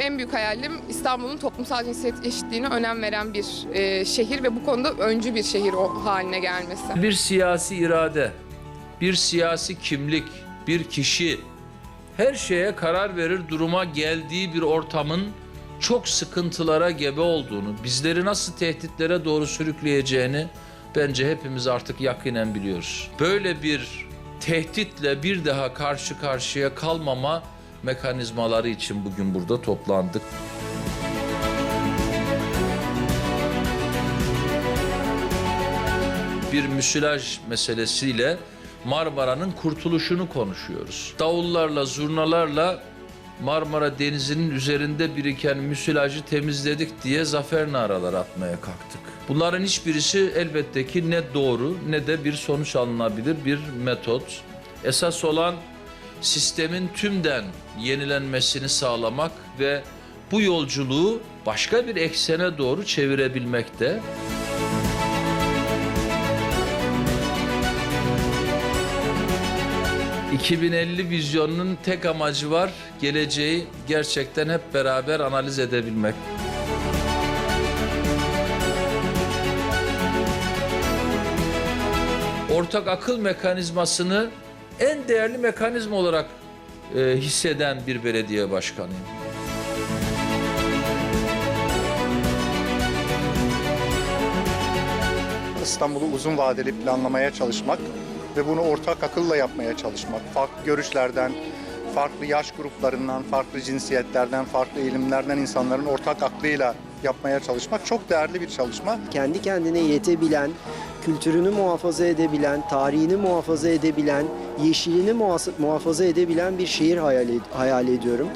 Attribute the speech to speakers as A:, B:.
A: En büyük hayalim İstanbul'un toplumsal cinsiyet eşitliğine önem veren bir e, şehir ve bu konuda öncü bir şehir o haline gelmesi.
B: Bir siyasi irade, bir siyasi kimlik, bir kişi her şeye karar verir duruma geldiği bir ortamın çok sıkıntılara gebe olduğunu, bizleri nasıl tehditlere doğru sürükleyeceğini bence hepimiz artık yakinen biliyoruz. Böyle bir tehditle bir daha karşı karşıya kalmama mekanizmaları için bugün burada toplandık. bir müsilaj meselesiyle Marmara'nın kurtuluşunu konuşuyoruz. Davullarla, zurnalarla Marmara Denizi'nin üzerinde biriken müsilajı temizledik diye zafer naraları atmaya kalktık. Bunların hiçbirisi elbette ki ne doğru ne de bir sonuç alınabilir bir metot. Esas olan sistemin tümden yenilenmesini sağlamak ve bu yolculuğu başka bir eksene doğru çevirebilmekte. 2050 vizyonunun tek amacı var. Geleceği gerçekten hep beraber analiz edebilmek. Ortak akıl mekanizmasını en değerli mekanizma olarak e, hisseden bir belediye başkanıyım.
C: İstanbul'u uzun vadeli planlamaya çalışmak ve bunu ortak akılla yapmaya çalışmak. Farklı görüşlerden, farklı yaş gruplarından, farklı cinsiyetlerden, farklı eğilimlerden insanların ortak aklıyla yapmaya çalışmak çok değerli bir çalışma.
D: kendi kendine yetebilen, kültürünü muhafaza edebilen, tarihini muhafaza edebilen, yeşilini muhafaza edebilen bir şehir hayal, ed- hayal ediyorum.